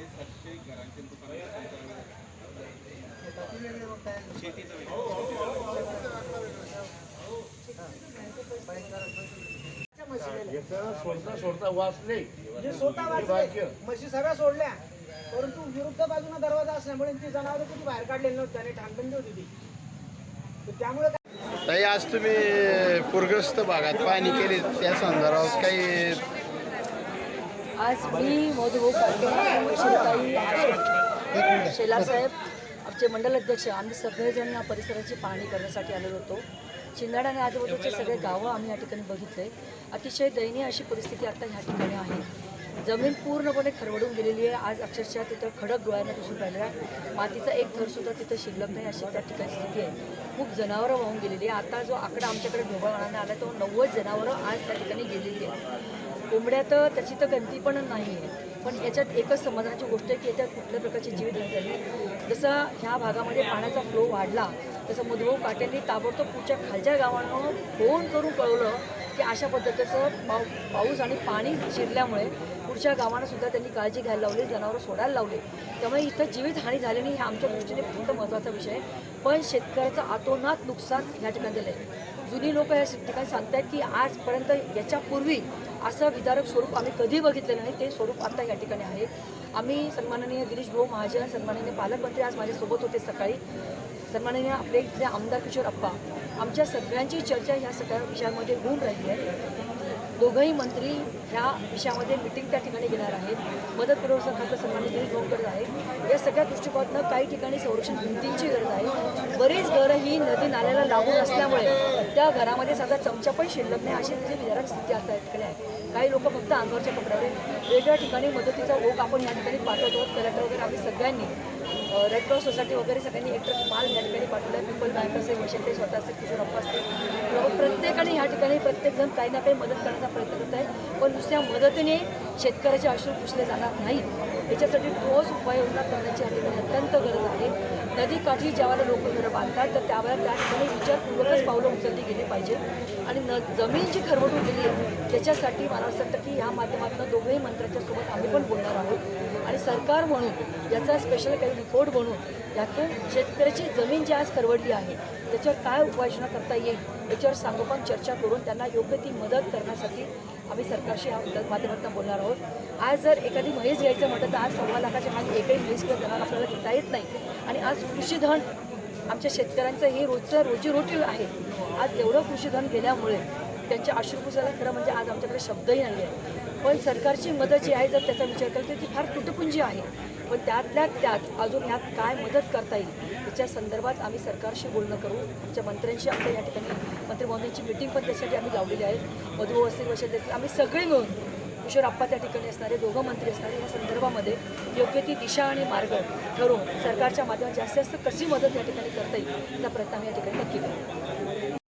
साडेसातशे घरांचे शेतीचं याचा सोडता सोडता वाचले. जे स्वतः वाचले म्हशी सगळ्या सोडल्या. परंतु विरुद्ध बाजूला दरवाजा असल्यामुळे ती जनावर कुठे बाहेर काढलेली नव्हती. आणि ठाणबंदी होती ती. त्यामुळे ताई आज तुम्ही पूरग्रस्त भागात पाहणी केली. त्या संदर्भात काही आज मी मधुभाऊ पाटील शिवताई शेलार आमचे मंडल अध्यक्ष आम्ही सगळेजण या परिसराची पाहणी करण्यासाठी आलेलो होतो. चिंदाड आणि आजूबाजूचे सगळे गावं आम्ही या ठिकाणी बघितले. अतिशय दयनीय अशी परिस्थिती आता ह्या ठिकाणी आहे. जमीन पूर्णपणे खरवडून गेलेली आहे. आज अक्षरशः तिथं खडक डोळ्यांना दिसून राहिलेला आहे. मातीचा एक थरसुद्धा तिथं शिल्लक नाही अशी त्या ठिकाणी स्थिती आहे. खूप जनावरं वाहून गेलेली आहे. आता जो आकडा आमच्याकडे ढोबळमानाने आला तो नव्वद जनावरं आज त्या ठिकाणी गेलेली आहे कोंबड्या तर त्याची तर गणती पण नाही आहे पण याच्यात एकच समाधानाची गोष्ट आहे की याच्यात कुठल्या प्रकारची जीवित झाली जसं ह्या भागामध्ये पाण्याचा फ्लो वाढला तसं मधुभाऊ काट्यांनी ताबडतोब पुढच्या खालच्या गावांना फोन करून कळवलं की अशा पद्धतीचं पाऊ पाऊस आणि पाणी शिरल्यामुळे पुढच्या गावांना सुद्धा त्यांनी काळजी घ्यायला लावली जनावरं सोडायला लावले. त्यामुळे इथं जीवितहानी झाली नाही हा आमच्या दृष्टीने खूप महत्त्वाचा विषय आहे. पण शेतकऱ्याचं आतोनात नुकसान ह्या ठिकाणी दिलं आहे जुनी लोक या ठिकाणी सांगतात की आजपर्यंत याच्यापूर्वी असं विदारक स्वरूप आम्ही कधी बघितलेलं नाही ते स्वरूप आता या ठिकाणी आहे. आम्ही सन्माननीय गिरीश भाऊ महाजन सन्माननीय पालकमंत्री आज माझ्यासोबत होते सकाळी. सन्माननीय आपले इथले आमदार किशोर अप्पा. आमच्या सगळ्यांची चर्चा ह्या सगळ्या विषयामध्ये होऊन राहिली आहे. दोघंही मंत्री ह्या विषयामध्ये मिटिंग त्या ठिकाणी घेणार आहेत. मदत पुरवठा खातं सन्मानित गिरीश गरज करत आहे या सगळ्या दृष्टिकोनातनं काही ठिकाणी संरक्षण भिंतींची गरज आहे. बरीच घरं ही नदी नाल्याला लागून असल्यामुळे त्या घरामध्ये साधा चमचा पण शिल्लक नाही अशी त्याची विदारक स्थिती आता या ठिकाणी आहे. काही लोक फक्त अंगावरच्या कपड्यावर वेगळ्या ठिकाणी मदतीचा ओघ आपण या ठिकाणी पाठवतो कलेक्टर वगैरे आम्ही सगळ्यांनी रेड क्रॉस सोसायटी वगैरे सगळ्यांनी एक ट्रक माल या ठिकाणी पाठवला आहे पिपल बँक असेल वैशाल ते स्वतः असेल किशोर अप्पा ह्या ठिकाणी प्रत्येकजण काही ना काही मदत करण्याचा प्रयत्न करत आहे. पण नुसत्या मदतीने शेतकऱ्याचे अश्रू पुसले जाणार नाहीत. याच्यासाठी ठोस उपाययोजना करण्याची या अत्यंत गरज आहे. नदीकाठी ज्यावेळेला लोक घरं बांधतात तर त्यावेळेला त्या ठिकाणी विचारपूर्वकच पावलं उचलली गेली पाहिजे. आणि न जमीन जी खरवटून गेली आहे त्याच्यासाठी मला असं वाटतं की या माध्यमातून दोघंही मंत्र्यांच्या सोबत आम्ही पण बोलणार आहोत. आणि सरकार म्हणून याचा स्पेशल काही रिपोर्ट बनवून यातून शेतकऱ्याची जमीन जी आज खरवडली आहे त्याच्यावर काय उपाययोजना करता येईल याच्यावर सांगोपान चर्चा करून त्यांना योग्य ती मदत करण्यासाठी आम्ही सरकारशी ह्या माध्यमातून बोलणार आहोत. आज जर एखादी म्हैस घ्यायचं म्हटलं तर आज सव्वा लाखाच्या मागे एकही म्हैस किंवा जनावर आपल्याला घेता येत नाही. आणि आज कृषीधन आमच्या शेतकऱ्यांचं हे रोजचं रोजीरोटी आहे. आज एवढं कृषीधन गेल्यामुळे त्यांच्या अश्रुपुसाला खरं म्हणजे आज आमच्याकडे शब्दही नाही आहे. पण सरकारची मदत जी आहे जर त्याचा विचार केला तर ती फार तुटपुंजी आहे. पण त्यातल्या त्यात अजून ह्यात काय मदत करता येईल याच्या संदर्भात आम्ही सरकारशी बोलणं करू. आमच्या मंत्र्यांशी आमच्या या ठिकाणी मंत्री मिटिंग पण त्यासाठी आम्ही लावलेली आहे. मधुभाऊ असतील वैशाली आम्ही सगळे मिळून किशोर आप्पा त्या ठिकाणी असणारे दोघं मंत्री असणारे या संदर्भामध्ये योग्य ती दिशा आणि मार्ग ठरवून सरकारच्या माध्यमात जास्तीत जास्त कशी मदत या ठिकाणी करता येईल याचा प्रयत्न आम्ही या ठिकाणी नक्की करू.